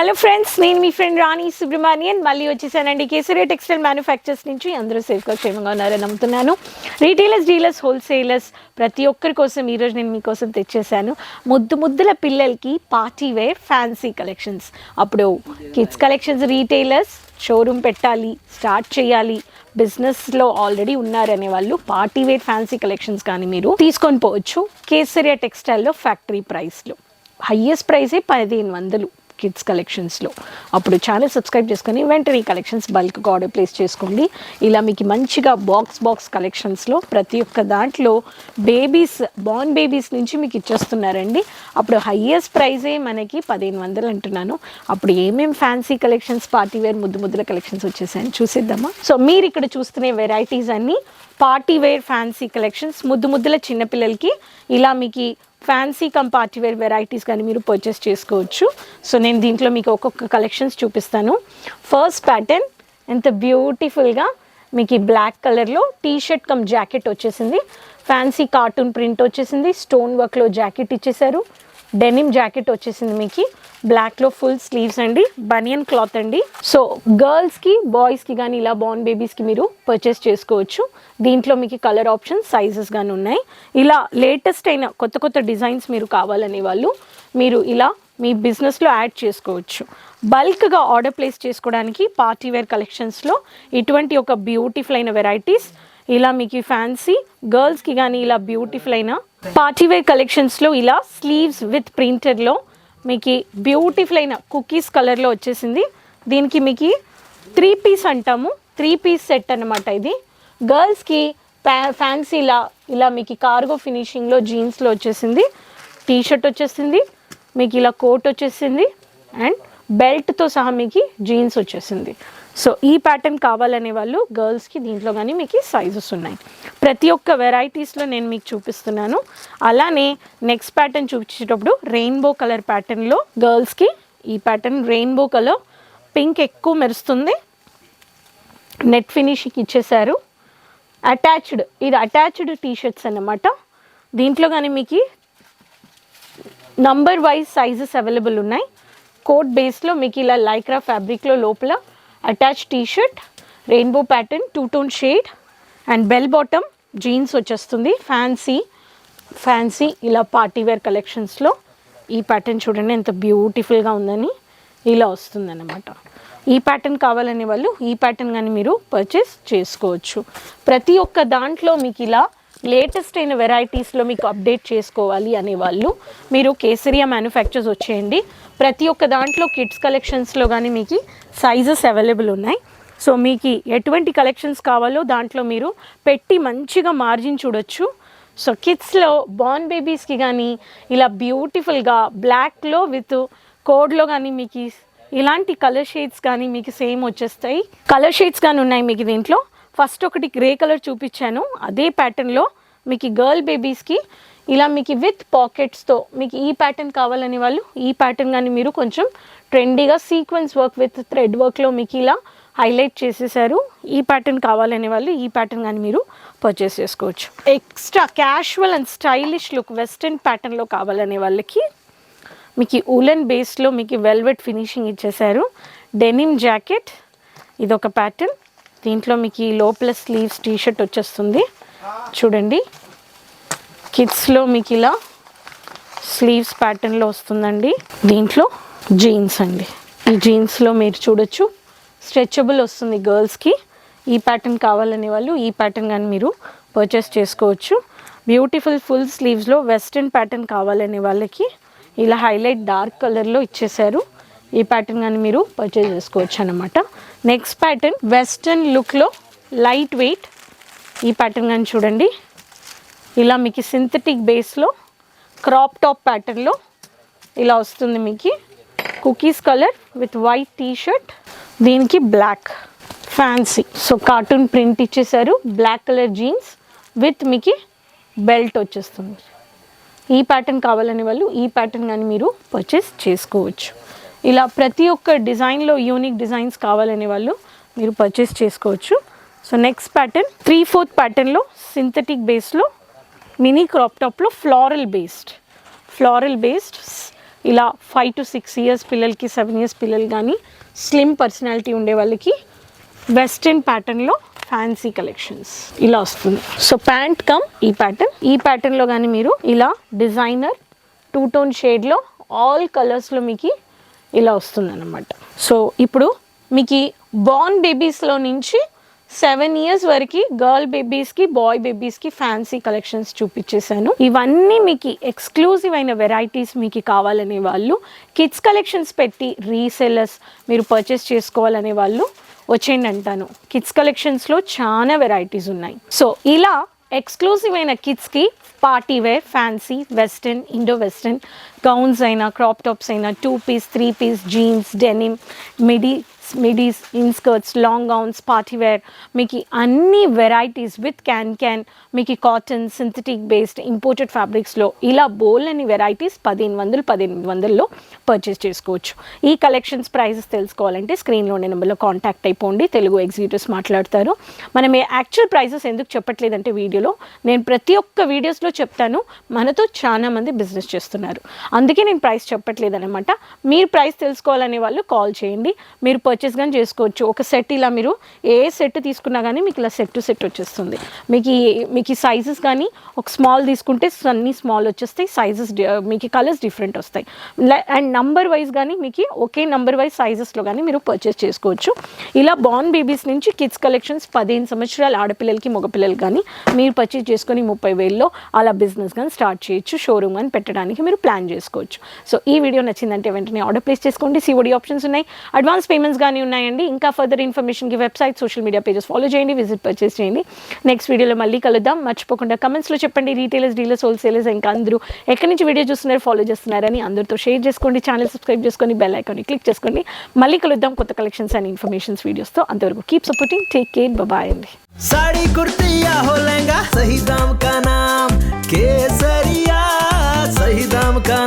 Hello friends నేను మీ friend రాణి సుబ్రహ్మణ్యన్. మళ్ళీ వచ్చేసానండి కేసరియా టెక్స్టైల్ మ్యానుఫ్యాక్చర్స్ నుంచి. అందరూ సేఫ్గా క్షేమంగా ఉన్నారని నమ్ముతున్నాను. రీటైలర్స్ డీలర్స్ హోల్సేలర్స్ ప్రతి ఒక్కరి కోసం ఈరోజు నేను మీకోసం తెచ్చేసాను ముద్దు ముద్దుల పిల్లలకి పార్టీ వేర్ ఫ్యాన్సీ కలెక్షన్స్ అప్పుడు కిడ్స్ కలెక్షన్స్ రీటైలర్స్ షోరూమ్ పెట్టాలి స్టార్ట్ చేయాలి. బిజినెస్లో ఆల్రెడీ ఉన్నారనే వాళ్ళు పార్టీ వేర్ ఫ్యాన్సీ కలెక్షన్స్ కానీ మీరు తీసుకొని పోవచ్చు. కేసరియా టెక్స్టైల్లో ఫ్యాక్టరీ ప్రైస్లో హయ్యెస్ట్ ప్రైసే పదిహేను వందలు. కిడ్స్ కలెక్షన్స్లో అప్పుడు ఛానల్ సబ్స్క్రైబ్ చేసుకొని వెంటనే కలెక్షన్స్ బల్క్గా ఆర్డర్ ప్లేస్ చేసుకోండి. ఇలా మీకు మంచిగా బాక్స్ బాక్స్ కలెక్షన్స్లో ప్రతి ఒక్క దాంట్లో బేబీస్ బార్న్ బేబీస్ నుంచి మీకు ఇచ్చేస్తున్నారండి. అప్పుడు హయ్యెస్ట్ ప్రైజే మనకి పదిహేను వందలు అంటున్నాను. అప్పుడు ఏమేం ఫ్యాన్సీ కలెక్షన్స్ పార్టీ వేర్ ముద్దు ముద్దుల కలెక్షన్స్ వచ్చేసాయని చూసేద్దామా? సో మీరు ఇక్కడ చూస్తున్న వెరైటీస్ అన్నీ పార్టీ వేర్ ఫ్యాన్సీ కలెక్షన్స్ ముద్దు ముద్దుల చిన్నపిల్లలకి ఇలా మీకు fancy come party wear varieties కానీ మీరు పర్చేస్ చేసుకోవచ్చు. సో నేను దీంట్లో మీకు ఒక్కొక్క కలెక్షన్స్ చూపిస్తాను. ఫస్ట్ ప్యాటర్న్ ఎంత బ్యూటిఫుల్గా మీకు ఈ బ్లాక్ కలర్లో టీ షర్ట్ కమ్ జాకెట్ వచ్చేసింది. ఫ్యాన్సీ కార్టూన్ ప్రింట్ వచ్చేసింది. స్టోన్ వర్క్లో జాకెట్ ఇచ్చేసారు డెనిమ్ జాకెట్ వచ్చేసింది మీకు. బ్లాక్లో ఫుల్ స్లీవ్స్ అండి బనియన్ క్లాత్ అండి. సో గర్ల్స్కి బాయ్స్కి కానీ ఇలా బార్న్ బేబీస్కి మీరు పర్చేస్ చేసుకోవచ్చు. దీంట్లో మీకు కలర్ ఆప్షన్స్ సైజెస్ కానీ ఉన్నాయి. ఇలా లేటెస్ట్ అయిన కొత్త కొత్త డిజైన్స్ మీరు కావాలనే వాళ్ళు మీరు ఇలా మీ బిజినెస్లో యాడ్ చేసుకోవచ్చు. బల్క్గా ఆర్డర్ ప్లేస్ చేసుకోవడానికి పార్టీవేర్ కలెక్షన్స్లో ఇటువంటి ఒక బ్యూటిఫుల్ అయిన వెరైటీస్ ఇలా మీకు ఫ్యాన్సీ గర్ల్స్కి కానీ ఇలా బ్యూటిఫుల్ అయిన పార్టీవేర్ కలెక్షన్స్లో ఇలా స్లీవ్స్ విత్ ప్రింటెడ్లో మీకు బ్యూటిఫుల్ అయిన కుకీస్ కలర్లో వచ్చేసింది. దీనికి మీకు త్రీ పీస్ అంటాము. త్రీ పీస్ సెట్ అన్నమాట ఇది. గర్ల్స్కి ఫ్యా ఇలా ఇలా మీకు కార్గో ఫినిషింగ్లో జీన్స్లో వచ్చేసింది టీ షర్ట్ వచ్చేసింది. మీకు ఇలా కోట్ వచ్చేసింది. అండ్ బెల్ట్తో సహా మీకు జీన్స్ వచ్చేసింది. సో ఈ ప్యాటర్న్ కావాలనే వాళ్ళు గర్ల్స్కి దీంట్లో కానీ మీకు సైజెస్ ఉన్నాయి. ప్రతి ఒక్క వెరైటీస్లో నేను మీకు చూపిస్తున్నాను. అలానే నెక్స్ట్ ప్యాటర్న్ చూపించేటప్పుడు రెయిన్బో కలర్ ప్యాటర్న్లో గర్ల్స్కి ఈ ప్యాటర్న్ రెయిన్బో కలర్ పింక్ ఎక్కువ మెరుస్తుంది. నెట్ ఫినిషింగ్ ఇచ్చేసారు అటాచ్డ్ ఇది అటాచ్డ్ టీషర్ట్స్ అన్నమాట. దీంట్లో కానీ మీకు నంబర్ వైజ్ సైజెస్ అవైలబుల్ ఉన్నాయి. కోట్ బేస్లో మీకు ఇలా లైక్రా ఫ్యాబ్రిక్లో లోపల attach T shirt rainbow pattern two tone shade and bell bottom jeans వచ్చేస్తుంది. ఫ్యాన్సీ ఫ్యాన్సీ ఇలా పార్టీ వేర్ కలెక్షన్స్లో ఈ ప్యాటర్న్ చూడండి ఎంత బ్యూటిఫుల్గా ఉందని ఇలా వస్తుందన్నమాట. ఈ ప్యాటర్న్ కావాలనే వాళ్ళు ఈ ప్యాటర్న్ కానీ మీరు పర్చేస్ చేసుకోవచ్చు. ప్రతి ఒక్క దాంట్లో మీకు ఇలా లేటెస్ట్ అయిన వెరైటీస్లో మీకు అప్డేట్ చేసుకోవాలి అనే వాళ్ళు మీరు కేసరియా మ్యానుఫ్యాక్చర్స్ వచ్చేయండి. ప్రతి ఒక్క దాంట్లో కిడ్స్ కలెక్షన్స్లో కానీ మీకు సైజెస్ అవైలబుల్ ఉన్నాయి. సో మీకు ఎటువంటి కలెక్షన్స్ కావాలో దాంట్లో మీరు పెట్టి మంచిగా మార్జిన్ చూడొచ్చు. సో కిడ్స్లో బార్న్ బేబీస్కి కానీ ఇలా బ్యూటిఫుల్గా బ్లాక్లో విత్ కోడ్లో కానీ మీకు ఇలాంటి కలర్ షేడ్స్ కానీ మీకు సేమ్ వచ్చేస్తాయి. కలర్ షేడ్స్ కానీ ఉన్నాయి మీకు దీంట్లో. ఫస్ట్ ఒకటి గ్రే కలర్ చూపించాను. అదే ప్యాటర్న్లో మీకు గర్ల్ బేబీస్కి ఇలా మీకు విత్ పాకెట్స్తో మీకు ఈ ప్యాటర్న్ కావాలని వాళ్ళు ఈ ప్యాటర్న్ కానీ మీరు కొంచెం ట్రెండీగా సీక్వెన్స్ వర్క్ విత్ థ్రెడ్ వర్క్లో మీకు ఇలా హైలైట్ చేసేసారు. ఈ ప్యాటర్న్ కావాలనే వాళ్ళు ఈ ప్యాటర్న్ కానీ మీరు పర్చేస్ చేసుకోవచ్చు. Extra casual and stylish look western ప్యాటర్న్లో కావాలనే వాళ్ళకి మీకు ఉలెన్ బేస్లో మీకు వెల్వెట్ ఫినిషింగ్ ఇచ్చేసారు. డెనిమ్ జాకెట్ ఇదొక ప్యాటర్న్ దీంట్లో మీకు ఈ లోపల స్లీవ్స్ టీ షర్ట్ వచ్చేస్తుంది. చూడండి. కిడ్స్లో మీకు ఇలా స్లీవ్స్ ప్యాటర్న్లో వస్తుందండి. దీంట్లో జీన్స్ అండి. ఈ జీన్స్లో మీరు చూడొచ్చు. స్ట్రెచబుల్ వస్తుంది గర్ల్స్కి. ఈ ప్యాటర్న్ కావాలనే వాళ్ళు ఈ ప్యాటర్న్ కానీ మీరు పర్చేస్ చేసుకోవచ్చు. బ్యూటిఫుల్ ఫుల్ స్లీవ్స్లో వెస్ట్రన్ ప్యాటర్న్ కావాలనే వాళ్ళకి ఇలా హైలైట్ డార్క్ కలర్లో ఇచ్చేసారు ఈ ప్యాటర్న్ కానీ మీరు పర్చేజ్ చేసుకోవచ్చు అనమాట నెక్స్ట్ ప్యాటర్న్ వెస్ట్రన్ లుక్లో లైట్ వెయిట్ ఈ ప్యాటర్న్ కానీ చూడండి. ఇలా మీకు సింథటిక్ బేస్లో క్రాప్ టాప్ ప్యాటర్న్లో ఇలా వస్తుంది మీకు. Cookies colour with white T shirt దీనికి black fancy so cartoon print ఇచ్చేసారు. బ్లాక్ కలర్ జీన్స్ విత్ మీకు బెల్ట్ వచ్చేస్తుంది. ఈ ప్యాటర్న్ కావాలనే వాళ్ళు ఈ ప్యాటర్న్ కానీ మీరు పర్చేస్ చేసుకోవచ్చు. ఇలా ప్రతి ఒక్క డిజైన్లో యూనిక్ డిజైన్స్ కావాలనే వాళ్ళు మీరు పర్చేస్ చేసుకోవచ్చు. So next pattern three fourth ప్యాటర్న్లో సింథటిక్ బేస్లో మినీ క్రాప్ టాప్లో ఫ్లారల్ బేస్డ్ ఫ్లారల్ బేస్డ్ ఇలా ఫైవ్ టు సిక్స్ ఇయర్స్ పిల్లలకి సెవెన్ ఇయర్స్ పిల్లలు కానీ స్లిమ్ పర్సనాలిటీ ఉండే వాళ్ళకి వెస్ట్రన్ ప్యాటర్న్లో ఫ్యాన్సీ కలెక్షన్స్ ఇలా వస్తుంది. సో ప్యాంట్ కమ్ ఈ ప్యాటర్న్ ఈ ప్యాటర్న్లో కానీ మీరు ఇలా డిజైనర్ టూ టోన్ షేడ్లో ఆల్ కలర్స్లో మీకు ఇలా వస్తుంది అనమాట సో ఇప్పుడు మీకు బార్న్ బేబీస్లో నుంచి సెవెన్ ఇయర్స్ వరకు గర్ల్ బేబీస్కి బాయ్ బేబీస్కి ఫ్యాన్సీ కలెక్షన్స్ చూపించేశాను. ఇవన్నీ మీకు ఎక్స్క్లూజివ్ అయిన వెరైటీస్ మీకు కావాలనే వాళ్ళు కిడ్స్ కలెక్షన్స్ పెట్టి రీసెల్లర్స్ మీరు పర్చేస్ చేసుకోవాలనే వాళ్ళు వచ్చేయండి అంటాను. కిడ్స్ కలెక్షన్స్లో చాలా వెరైటీస్ ఉన్నాయి. సో ఇలా ఎక్స్క్లూజివ్ అయిన కిడ్స్కి party wear fancy western Indo western gowns అయినా క్రాప్ టాప్స్ అయినా two piece three piece jeans denim midi midis in skirts long gowns party wear మీకు అన్ని వెరైటీస్ విత్ క్యాన్ క్యాన్ మీకు కాటన్ సింథటిక్ బేస్డ్ ఇంపోర్టెడ్ ఫ్యాబ్రిక్స్లో ఇలా బోల్ అని varieties పదిహేను వందలు పదిహేను వందల్లో పర్చేస్ చేసుకోవచ్చు. ఈ కలెక్షన్స్ ప్రైజెస్ తెలుసుకోవాలంటే స్క్రీన్లో ఉండే నెంబర్లో కాంటాక్ట్ అయిపోండి తెలుగు ఎగ్జిక్యూటివ్స్ మాట్లాడతారు. మనం యాక్చువల్ ప్రైజెస్ ఎందుకు చెప్పట్లేదంటే వీడియోలో నేను ప్రతి ఒక్క వీడియోస్లో చెప్తాను మనతో చాలా మంది బిజినెస్ చేస్తున్నారు. అందుకే నేను ప్రైస్ చెప్పట్లేదు అనమాట మీరు ప్రైస్ తెలుసుకోవాలనే వాళ్ళు కాల్ చేయండి మీరు పర్చేస్ కానీ చేసుకోవచ్చు. ఒక సెట్ ఇలా మీరు ఏ సెట్ తీసుకున్నా కానీ మీకు ఇలా సెట్ టు సెట్ వచ్చేస్తుంది. మీకు మీకు సైజెస్ కానీ ఒక స్మాల్ తీసుకుంటే అన్ని స్మాల్ వచ్చేస్తాయి. సైజెస్ మీకు కలర్స్ డిఫరెంట్ వస్తాయి. అండ్ నంబర్ వైజ్ కానీ మీకు ఒకే నంబర్ వైజ్ సైజెస్లో కానీ మీరు పర్చేస్ చేసుకోవచ్చు. ఇలా బార్న్ బేబీస్ నుంచి కిడ్స్ కలెక్షన్స్ పదిహేను సంవత్సరాల ఆడపిల్లలకి మగపిల్లలకి కానీ మీరు పర్చేస్ చేసుకొని ముప్పై వేల్లో అలా బిజినెస్ కానీ స్టార్ట్ చేయొచ్చు. షోరూమ్ కానీ పెట్టడానికి మీరు ప్లాన్ చేసుకోవచ్చు. సో ఈ వీడియో నచ్చిందంటే వెంటనే ఆర్డర్ ప్లేస్ చేసుకోండి. సిఓడి ఆప్షన్స్ ఉన్నాయి. అడ్వాన్స్ పేమెంట్స్ కానీ ఉన్నాయండి ఇంకా further ఇన్ఫర్మేషన్కి website social media pages follow చేయండి విజిట్ పర్చేస్ చేయండి నెక్స్ట్ వీడియోలో మళ్ళీ కలుద్దాం మర్చిపోకుండా కమెంట్స్లో చెప్పండి రీటైలర్స్ డీలర్స్ హోల్సేలర్స్ ఇంకా అందరూ ఎక్కడి నుంచి వీడియో చూస్తున్నారు ఫాలో చేస్తున్నారని అందరితో షేర్ చేసుకోండి ఛానల్ సబ్స్క్రైబ్ చేసుకొని బెల్ ఐకాన్ని క్లిక్ చేసుకోండి మళ్ళీ కలుద్దాం కొత్త కలెక్షన్స్ అండ్ ఇన్ఫర్మేషన్స్ వీడియోస్తో అంతవరకు keep supporting take care bye అండి साड़ी कुर्ती या हो लहंगा सही दाम का नाम केसरिया सही दाम का